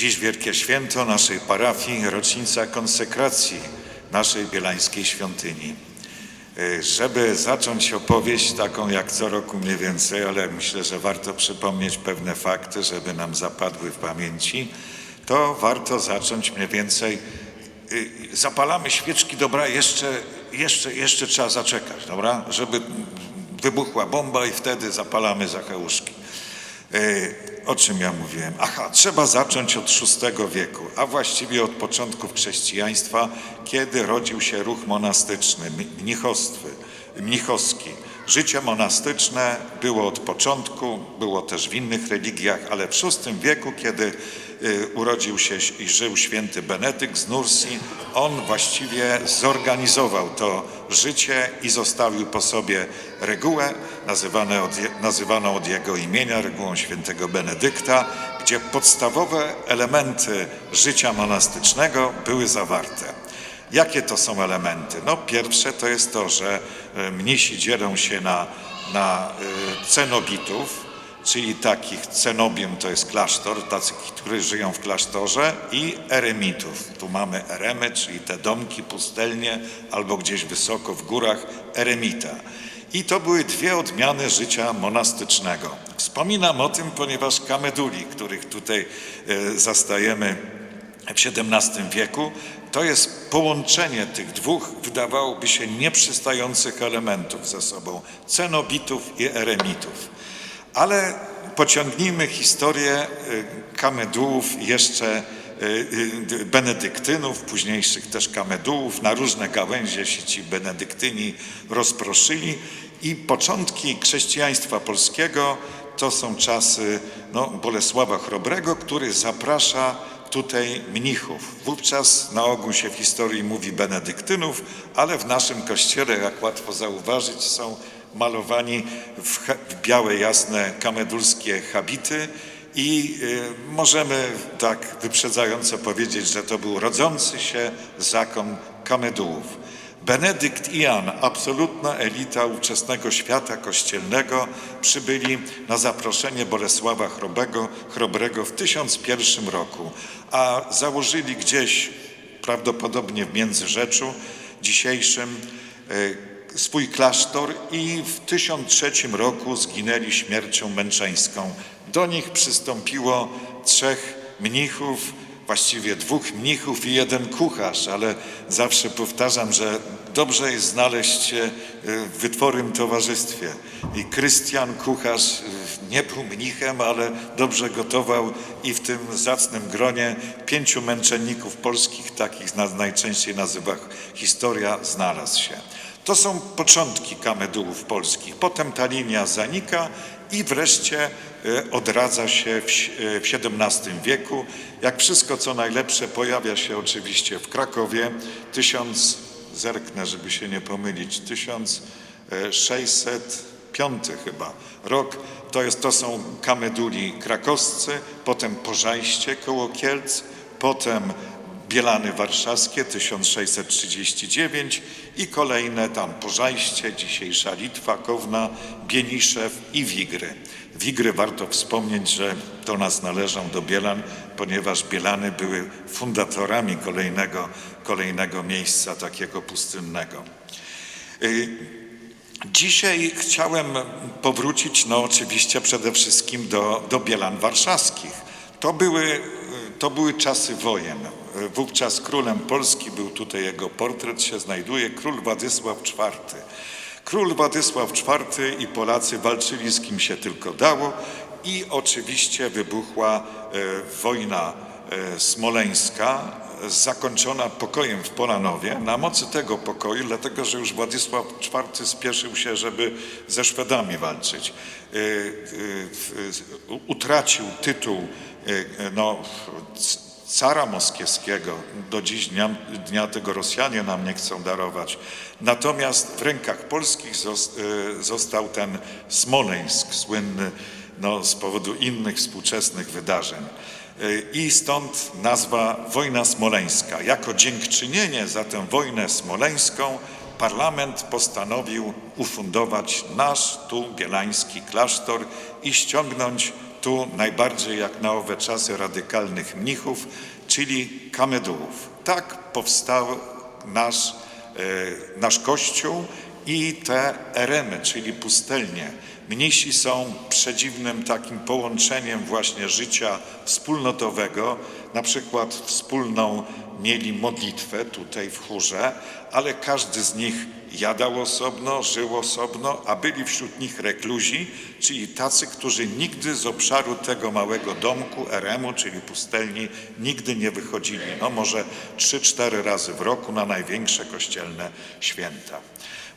Dziś wielkie święto naszej parafii, rocznica konsekracji naszej bielańskiej świątyni. Y, Żeby zacząć opowieść taką jak co roku mniej więcej, ale myślę, że warto przypomnieć pewne fakty, żeby nam zapadły w pamięci, to warto zacząć mniej więcej. y, Zapalamy świeczki, dobra, jeszcze, jeszcze, jeszcze trzeba zaczekać, dobra, żeby wybuchła bomba i wtedy zapalamy zacheuszki. E, O czym ja mówiłem? Aha, trzeba zacząć od VI wieku, a właściwie od początków chrześcijaństwa, kiedy rodził się ruch monastyczny, mnichostwy, mnichowski. Życie monastyczne było od początku, było też w innych religiach, ale w VI wieku, kiedy y, urodził się i żył święty Benedykt z Nursji, on właściwie zorganizował to życie i zostawił po sobie regułę od, nazywaną od jego imienia regułą świętego Benedykta, gdzie podstawowe elementy życia monastycznego były zawarte. Jakie to są elementy? No pierwsze to jest to, że e, mnisi dzielą się na, na e, cenobitów, czyli takich cenobium to jest klasztor, tacy, którzy żyją w klasztorze i eremitów. Tu mamy eremy, czyli te domki, pustelnie albo gdzieś wysoko w górach eremita. I to były dwie odmiany życia monastycznego. Wspominam o tym, ponieważ kameduli, których tutaj e, zastajemy w XVII wieku, to jest połączenie tych dwóch, wydawałoby się, nieprzystających elementów ze sobą, cenobitów i eremitów. Ale pociągnijmy historię y, kamedułów jeszcze y, y, benedyktynów, późniejszych też kamedułów, na różne gałęzie się ci benedyktyni rozproszyli i początki chrześcijaństwa polskiego to są czasy no, Bolesława Chrobrego, który zaprasza tutaj mnichów. Wówczas na ogół się w historii mówi benedyktynów, ale w naszym kościele, jak łatwo zauważyć, są malowani w, białe, jasne, kamedulskie habity i y, możemy tak wyprzedzająco powiedzieć, że to był rodzący się zakon kamedułów. Benedykt i Jan, absolutna elita ówczesnego świata kościelnego, przybyli na zaproszenie Bolesława Chrobrego, Chrobrego w 1001 roku, a założyli gdzieś, prawdopodobnie w Międzyrzeczu dzisiejszym, e, swój klasztor i w 1003 roku zginęli śmiercią męczeńską. Do nich przystąpiło trzech mnichów, właściwie dwóch mnichów i jeden kucharz, ale zawsze powtarzam, że dobrze jest znaleźć się y, w wytworym towarzystwie. I Krystian, kucharz, y, nie był mnichem, ale dobrze gotował i w tym zacnym gronie pięciu męczenników polskich, takich najczęściej nazywa historia, znalazł się. To są początki kamedułów polskich. Potem ta linia zanika i wreszcie e, odradza się w, XVII wieku. Jak wszystko, co najlepsze, pojawia się oczywiście w Krakowie. Tysiąc, zerknę, żeby się nie pomylić, 1605 chyba rok. To, jest, to są kameduli krakowscy, potem Pożajście koło Kielc, potem Bielany Warszawskie 1639 i kolejne tam Pożajście, dzisiejsza Litwa, Kowna, Bieniszew i Wigry. Wigry warto wspomnieć, że do nas należą do Bielan, ponieważ Bielany były fundatorami kolejnego, kolejnego miejsca takiego pustynnego. Y, Dzisiaj chciałem powrócić, no oczywiście przede wszystkim do, do Bielan Warszawskich. To były, to były czasy wojen. Wówczas królem Polski był tutaj jego portret, się znajduje, król Władysław IV. Król Władysław IV i Polacy walczyli z kim się tylko dało i oczywiście wybuchła e, wojna e, smoleńska, zakończona pokojem w Polanowie. Na mocy tego pokoju, dlatego że już Władysław IV spieszył się, żeby ze Szwedami walczyć, y, utracił tytuł no, cara moskiewskiego. Do dziś dnia, dnia tego Rosjanie nam nie chcą darować. Natomiast w rękach polskich y, został ten Smoleńsk, słynny no, z powodu innych współczesnych wydarzeń. Y, I stąd nazwa Wojna Smoleńska. Jako dziękczynienie za tę wojnę smoleńską parlament postanowił ufundować nasz tu bielański klasztor i ściągnąć tu najbardziej jak na owe czasy radykalnych mnichów, czyli kamedułów. Tak powstał nasz, e, nasz kościół i te eremy, czyli pustelnie. Mnisi są przedziwnym takim połączeniem właśnie życia wspólnotowego, na przykład wspólną mieli modlitwę tutaj w chórze, ale każdy z nich jadał osobno, żył osobno, a byli wśród nich rekluzi, czyli tacy, którzy nigdy z obszaru tego małego domku, eremu, czyli pustelni, nigdy nie wychodzili. No może trzy, cztery razy w roku na największe kościelne święta.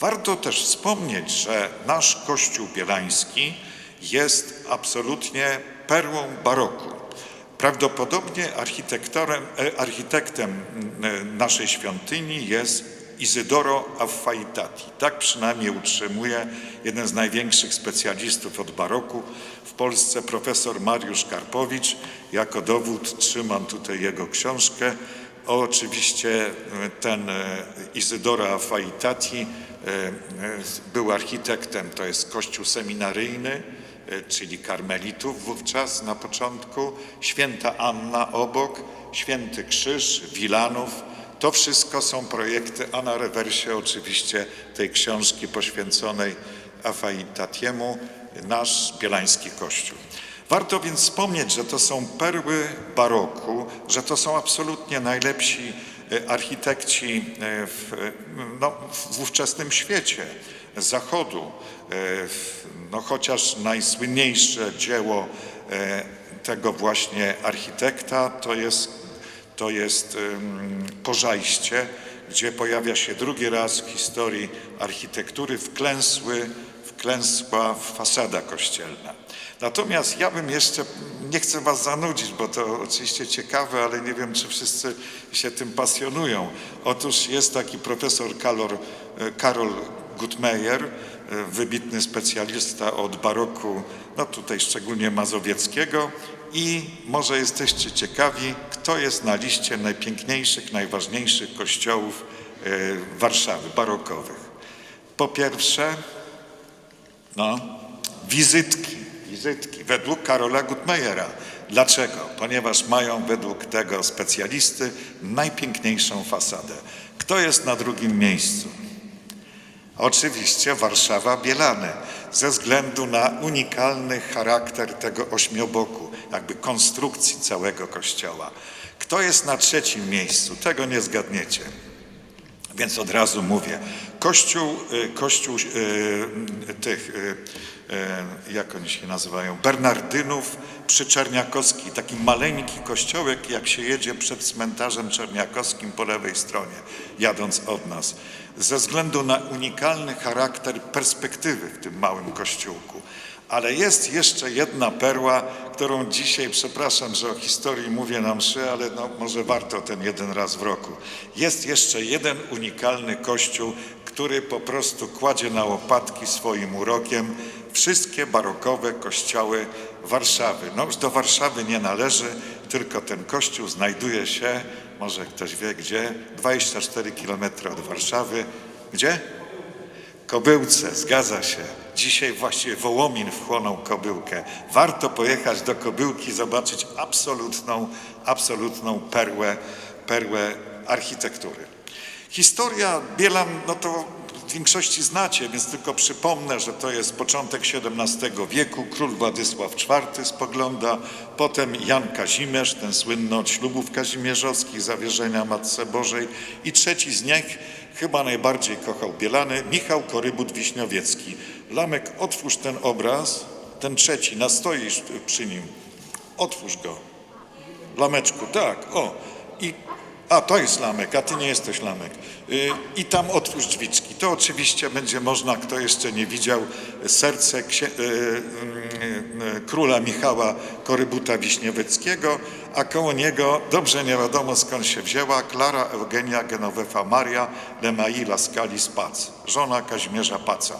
Warto też wspomnieć, że nasz Kościół Bielański jest absolutnie perłą baroku. Prawdopodobnie e, architektem m, naszej świątyni jest Izydoro Affaitati. Tak przynajmniej utrzymuje jeden z największych specjalistów od baroku w Polsce, profesor Mariusz Karpowicz. Jako dowód trzymam tutaj jego książkę. Oczywiście e, ten e, Izydoro Affaitati e, był architektem, to jest kościół seminaryjny, czyli karmelitów wówczas na początku, święta Anna obok, święty Krzyż, Wilanów. To wszystko są projekty, a na rewersie oczywiście tej książki poświęconej Afaitatiemu, nasz bielański kościół. Warto więc wspomnieć, że to są perły baroku, że to są absolutnie najlepsi e, architekci e, w, e, no, w ówczesnym świecie zachodu. No, chociaż najsłynniejsze dzieło tego właśnie architekta to jest, to jest Pożajście, gdzie pojawia się drugi raz w historii architektury wklęsły, wklęsła fasada kościelna. Natomiast ja bym jeszcze, nie chcę was zanudzić, bo to oczywiście ciekawe, ale nie wiem, czy wszyscy się tym pasjonują. Otóż jest taki profesor Karol, Karol Gutmeyer, e, wybitny specjalista od baroku, no tutaj szczególnie mazowieckiego i może jesteście ciekawi, kto jest na liście najpiękniejszych, najważniejszych kościołów e, Warszawy, barokowych. Po pierwsze, no, wizytki, wizytki według Karola Gutmeyera. Dlaczego? Ponieważ mają według tego specjalisty najpiękniejszą fasadę. Kto jest na drugim miejscu? Oczywiście Warszawa Bielany, ze względu na unikalny charakter tego ośmioboku, jakby konstrukcji całego kościoła. Kto jest na trzecim miejscu? Tego nie zgadniecie. Więc od razu mówię, kościół, y, kościół y, tych, y, y, jak oni się nazywają, Bernardynów przy Czerniakowskiej, taki maleńki kościołek, jak się jedzie przed cmentarzem czerniakowskim po lewej stronie, jadąc od nas. Ze względu na unikalny charakter perspektywy w tym małym kościółku. Ale jest jeszcze jedna perła, którą dzisiaj, przepraszam, że o historii mówię na mszy, ale no, może warto ten jeden raz w roku. Jest jeszcze jeden unikalny kościół, który po prostu kładzie na łopatki swoim urokiem wszystkie barokowe kościoły Warszawy. No już do Warszawy nie należy, tylko ten kościół znajduje się, może ktoś wie gdzie, 24 kilometry od Warszawy. Gdzie? Kobyłce, zgadza się. Dzisiaj właściwie Wołomin wchłonął Kobyłkę. Warto pojechać do Kobyłki, zobaczyć absolutną, absolutną perłę, perłę architektury. Historia Bielan, no to w większości znacie, więc tylko przypomnę, że to jest początek XVII wieku. Król Władysław IV spogląda, potem Jan Kazimierz, ten słynny od ślubów kazimierzowskich, zawierzenia Matce Bożej i trzeci z nich, chyba najbardziej kochał Bielany, Michał Korybut Wiśniowiecki. Lamek, otwórz ten obraz, ten trzeci, nastoisz przy nim. Otwórz go. Lameczku, tak, o. I, a, to jest lamek, a ty nie jesteś lamek. Y, I tam otwórz drzwiczki. To oczywiście będzie można, kto jeszcze nie widział, serce y, y, króla Michała Korybuta Wiśniewieckiego, a koło niego, dobrze nie wiadomo skąd się wzięła, Klara Eugenia Genovefa Maria Lemai Lascalis Pac, żona Kazimierza Paca.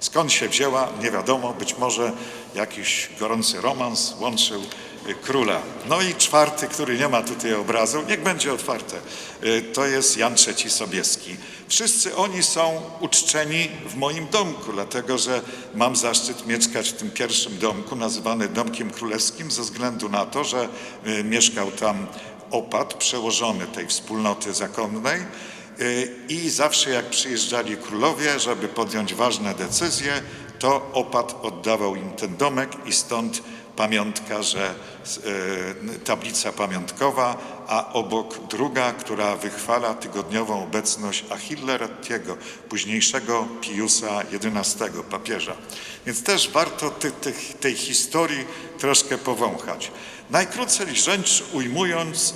Skąd się wzięła, nie wiadomo, być może jakiś gorący romans łączył króla. No i czwarty, który nie ma tutaj obrazu, niech będzie otwarte, y, to jest Jan III Sobieski. Wszyscy oni są uczczeni w moim domku, dlatego że mam zaszczyt mieszkać w tym pierwszym domku, nazywany Domkiem Królewskim, ze względu na to, że y, mieszkał tam opat przełożony tej wspólnoty zakonnej. Y, I zawsze jak przyjeżdżali królowie, żeby podjąć ważne decyzje, to opat oddawał im ten domek i stąd pamiątka, że y, tablica pamiątkowa, a obok druga, która wychwala tygodniową obecność Achille Rattiego, późniejszego Piusa XI, papieża. Więc też warto ty, ty, tej historii troszkę powąchać. Najkrócej rzecz ujmując,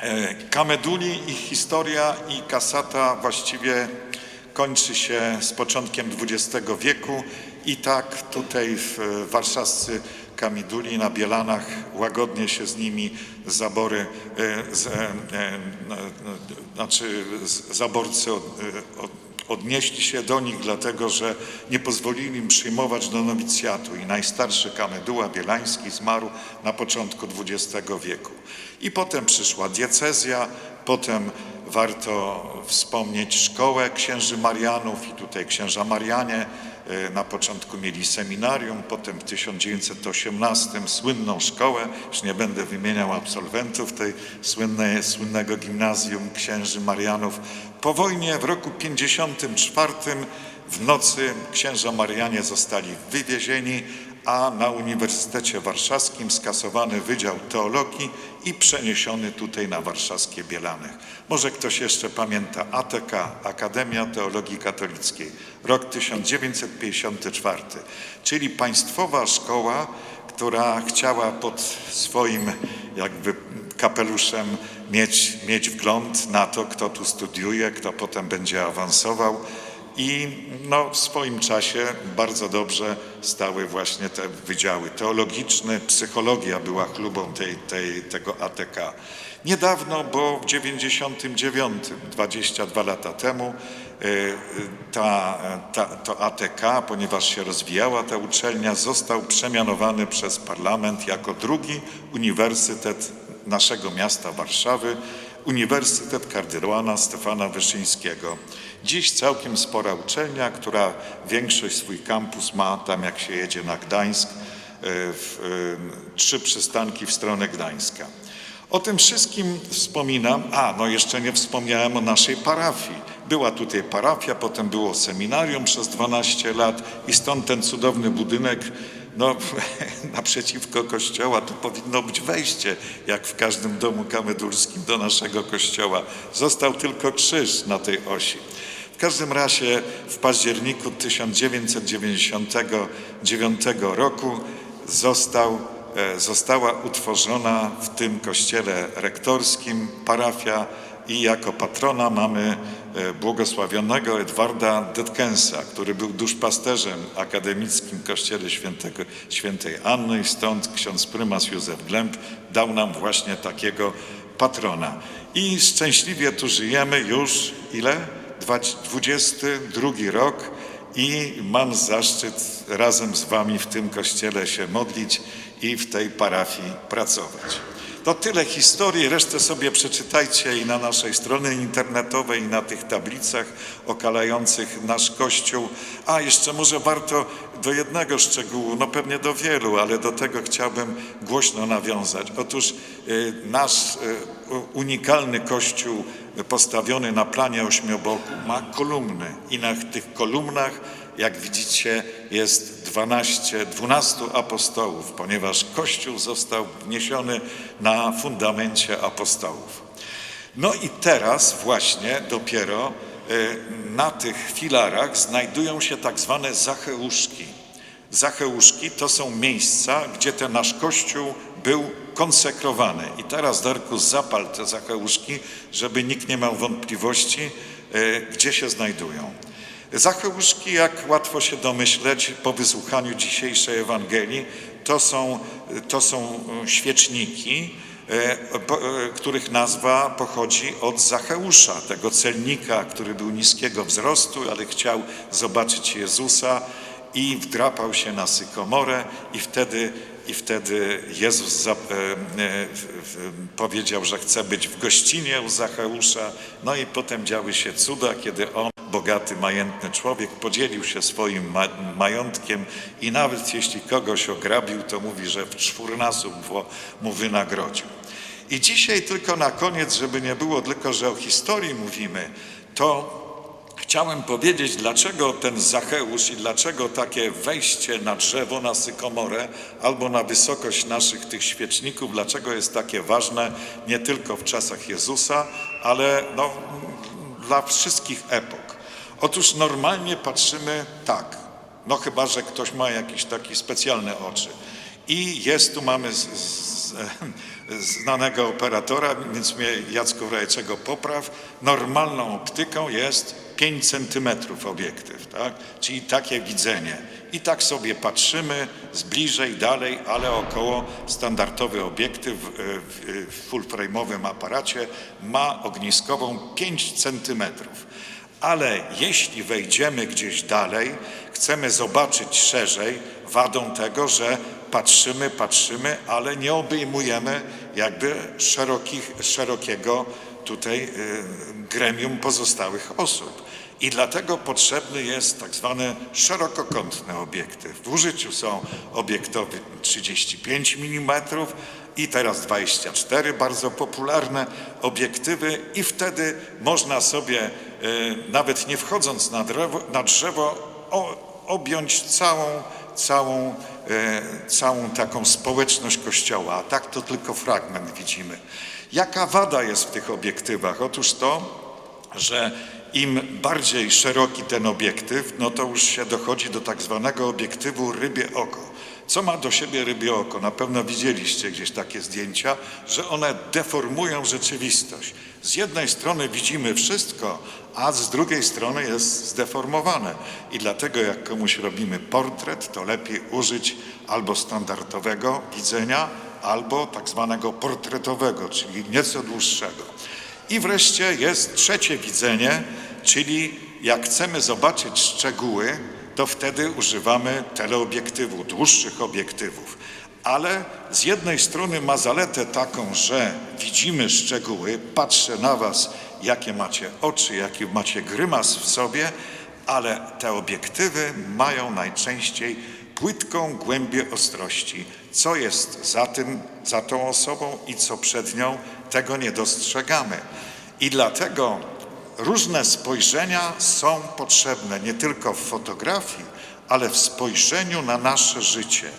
E, Kameduli, ich historia i kasata właściwie kończy się z początkiem XX wieku i tak tutaj w e, warszawscy Kamiduli na Bielanach łagodnie się z nimi zabory, e, z, e, e, znaczy zaborcy od, od, odnieśli się do nich, dlatego że nie pozwolili im przyjmować do nowicjatu i najstarszy Kameduła Bielański zmarł na początku XX wieku. I potem przyszła diecezja, potem warto wspomnieć szkołę księży Marianów i tutaj księża Marianie na początku mieli seminarium, potem w 1918 słynną szkołę, już nie będę wymieniał absolwentów tej słynnej, słynnego gimnazjum księży Marianów. Po wojnie w roku 54 w nocy księża Marianie zostali wywiezieni, a na Uniwersytecie Warszawskim skasowany Wydział Teologii i przeniesiony tutaj na warszawskie Bielany. Może ktoś jeszcze pamięta ATK, Akademia Teologii Katolickiej, rok 1954, czyli państwowa szkoła, która chciała pod swoim jakby kapeluszem mieć, mieć wgląd na to, kto tu studiuje, kto potem będzie awansował. I no, w swoim czasie bardzo dobrze stały właśnie te wydziały teologiczne, psychologia była chlubą tej, tej, tego ATK. Niedawno, bo w 99, 22 lata temu, y, ta, ta, to ATK, ponieważ się rozwijała ta uczelnia, został przemianowany przez parlament jako drugi uniwersytet naszego miasta Warszawy, Uniwersytet Kardynała Stefana Wyszyńskiego. Dziś całkiem spora uczelnia, która większość swój kampus ma tam, jak się jedzie na Gdańsk, e, w, e, trzy przystanki w stronę Gdańska. O tym wszystkim wspominam, a no jeszcze nie wspomniałem o naszej parafii. Była tutaj parafia, potem było seminarium przez 12 lat i stąd ten cudowny budynek, no naprzeciwko kościoła to powinno być wejście, jak w każdym domu kamedulskim do naszego kościoła. Został tylko krzyż na tej osi. W każdym razie w październiku 1999 roku został e, została utworzona w tym kościele rektorskim parafia i jako patrona mamy e, błogosławionego Edwarda Detkensa, który był duszpasterzem akademickim kościele świętego, świętej Anny i stąd ksiądz prymas Józef Glęb dał nam właśnie takiego patrona. I szczęśliwie tu żyjemy już ile? Dwa- 22 rok i mam zaszczyt razem z Wami w tym kościele się modlić i w tej parafii pracować. To tyle historii, resztę sobie przeczytajcie i na naszej stronie internetowej, i na tych tablicach okalających nasz kościół. A jeszcze może warto do jednego szczegółu, no pewnie do wielu, ale do tego chciałbym głośno nawiązać. Otóż y, nasz y, unikalny kościół postawiony na planie ośmioboku ma kolumny i na tych kolumnach jak widzicie, jest 12, 12 apostołów, ponieważ Kościół został wniesiony na fundamencie apostołów. No i teraz właśnie dopiero y, na tych filarach znajdują się tak zwane zacheuszki. Zacheuszki to są miejsca, gdzie ten nasz Kościół był konsekrowany. I teraz, Darku, zapal te zacheuszki, żeby nikt nie miał wątpliwości, y, gdzie się znajdują. Zacheuszki, jak łatwo się domyśleć po wysłuchaniu dzisiejszej Ewangelii, to są, to są e, świeczniki, e, e, których nazwa pochodzi od Zacheusza, tego celnika, który był niskiego wzrostu, ale chciał zobaczyć Jezusa i wdrapał się na sykomorę i wtedy i wtedy Jezus powiedział, że chce być w gościnie u Zacheusza. No i potem działy się cuda, kiedy on, bogaty, majętny człowiek, podzielił się swoim ma majątkiem i nawet jeśli kogoś ograbił, to mówi, że w czwórnasób mu- wynagrodził. I dzisiaj tylko na koniec, żeby nie było tylko, że o historii mówimy, to Chciałem powiedzieć, dlaczego ten Zacheusz i dlaczego takie wejście na drzewo, na sykomorę albo na wysokość naszych tych świeczników, dlaczego jest takie ważne nie tylko w czasach Jezusa, ale no, dla wszystkich epok. Otóż normalnie patrzymy tak, no chyba, że ktoś ma jakieś takie specjalne oczy. I jest tu, mamy z, z, znanego operatora, więc mnie Jacku Rajeczego popraw, normalną optyką jest 5 centymetrów obiektyw, tak? czyli takie widzenie. I tak sobie patrzymy z bliżej, dalej, ale około standardowy obiektyw w, w full frame'owym aparacie ma ogniskową 5 centymetrów. Ale jeśli wejdziemy gdzieś dalej, chcemy zobaczyć szerzej, wadą tego, że patrzymy, patrzymy, ale nie obejmujemy jakby szerokich, szerokiego tutaj y, gremium pozostałych osób. I dlatego potrzebny jest tak zwany szerokokątny obiektyw. W użyciu są obiektowy 35 mm i teraz 24, bardzo popularne obiektywy i wtedy można sobie, nawet nie wchodząc na drzewo, na drzewo objąć całą, całą, e, całą taką społeczność Kościoła, a tak to tylko fragment widzimy. Jaka wada jest w tych obiektywach? Otóż to, że im bardziej szeroki ten obiektyw, no to już się dochodzi do tak zwanego obiektywu rybie oko. Co ma do siebie rybie oko? Na pewno widzieliście gdzieś takie zdjęcia, że one deformują rzeczywistość. Z jednej strony widzimy wszystko, a z drugiej strony jest zdeformowane. I dlatego jak komuś robimy portret, to lepiej użyć albo standardowego widzenia, albo tak zwanego portretowego, czyli nieco dłuższego. I wreszcie jest trzecie widzenie, czyli jak chcemy zobaczyć szczegóły, to wtedy używamy teleobiektywu, dłuższych obiektywów. Ale z jednej strony ma zaletę taką, że widzimy szczegóły, patrzę na Was, jakie macie oczy, jaki macie grymas w sobie, ale te obiektywy mają najczęściej płytką głębię ostrości. Co jest za tym, za tą osobą i co przed nią, tego nie dostrzegamy. I dlatego różne spojrzenia są potrzebne nie tylko w fotografii, ale w spojrzeniu na nasze życie.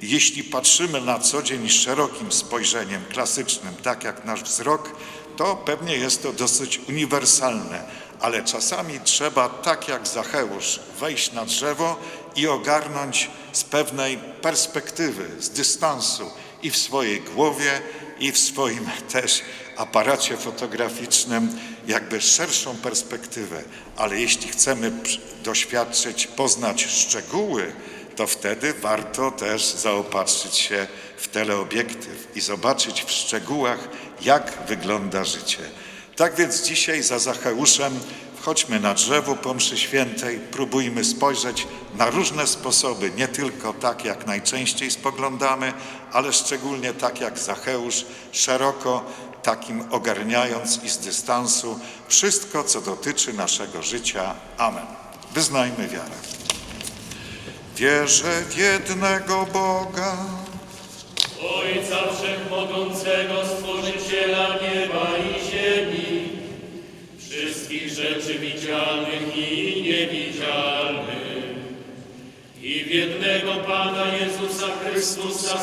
Jeśli patrzymy na co dzień szerokim spojrzeniem klasycznym, tak jak nasz wzrok, to pewnie jest to dosyć uniwersalne, ale czasami trzeba, tak jak Zacheusz, wejść na drzewo i ogarnąć z pewnej perspektywy, z dystansu i w swojej głowie, i w swoim też aparacie fotograficznym jakby szerszą perspektywę. Ale jeśli chcemy doświadczyć, poznać szczegóły, to wtedy warto też zaopatrzyć się w teleobiektyw i zobaczyć w szczegółach, jak wygląda życie. Tak więc dzisiaj za Zacheuszem wchodźmy na drzewo po mszy świętej, próbujmy spojrzeć na różne sposoby, nie tylko tak, jak najczęściej spoglądamy, ale szczególnie tak jak Zacheusz, szeroko takim ogarniając i z dystansu wszystko, co dotyczy naszego życia. Amen. Wyznajmy wiarę. Wierzę w jednego Boga, Ojca Wszechmogącego, Stworzyciela nieba i ziemi, wszystkich rzeczy widzialnych i niewidzialnych, i w jednego Pana Jezusa Chrystusa,